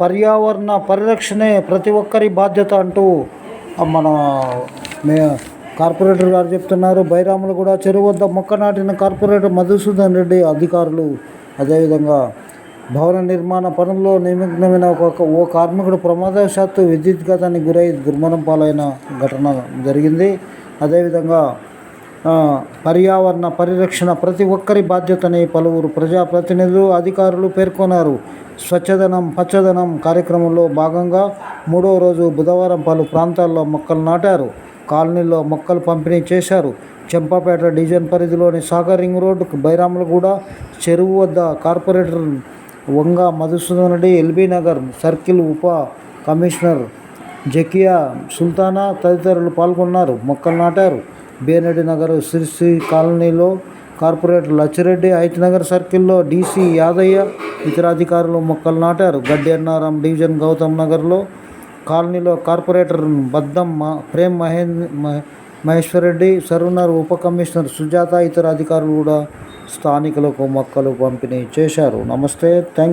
పర్యావరణ పరిరక్షణే ప్రతి ఒక్కరి బాధ్యత అంటూ మన మే కార్పొరేటర్ గారు చెప్తున్నారు. బైరాములు కూడా చెరువు వద్ద మొక్క నాటిన కార్పొరేటర్ మధుసూదన్ రెడ్డి అధికారులు అదేవిధంగా భవన నిర్మాణ పనుల్లో నిమగ్నమైన ఒక ఓ కార్మికుడు ప్రమాదవశాత్తు విద్యుత్ఘాతానికి గురై దుర్మరణం పాలైన ఘటన జరిగింది. అదేవిధంగా పర్యావరణ పరిరక్షణ ప్రతి ఒక్కరి బాధ్యతని పలువురు ప్రజాప్రతినిధులు అధికారులు పేర్కొన్నారు. స్వచ్ఛదనం పచ్చదనం కార్యక్రమంలో భాగంగా మూడో రోజు బుధవారం పలు ప్రాంతాల్లో మొక్కలు నాటారు. కాలనీలో మొక్కలు పంపిణీ చేశారు. చెంపాపేట డివిజన్ పరిధిలోని సాగర్ రింగ్ రోడ్డు బైరాములగూడ చెరువు వద్ద corporator Vanga Madhusudan Reddy LB Nagar circle ఉప కమిషనర్ జకియా సుల్తానా తదితరులు పాల్గొన్నారు. మొక్కలు నాటారు. బేనడి నగర్ సిరిసి కాలనీలో కార్పొరేటర్ లచ్చిరెడ్డి హైట్ నగర్ సర్కిల్లో డీసీ యాదయ్య ఇతర అధికారులు మొక్కలు నాటారు. గడ్డి అన్నారం డివిజన్ గౌతమ్ నగర్లో కాలనీలో కార్పొరేటర్ బద్దం ప్రేమ్ మహేంద్ర మహేశ్వర్ రెడ్డి సర్వనర్ ఉప కమిషనర్ సుజాత ఇతర అధికారులు కూడా స్థానికులకు మొక్కలు పంపిణీ చేశారు. నమస్తే థ్యాంక్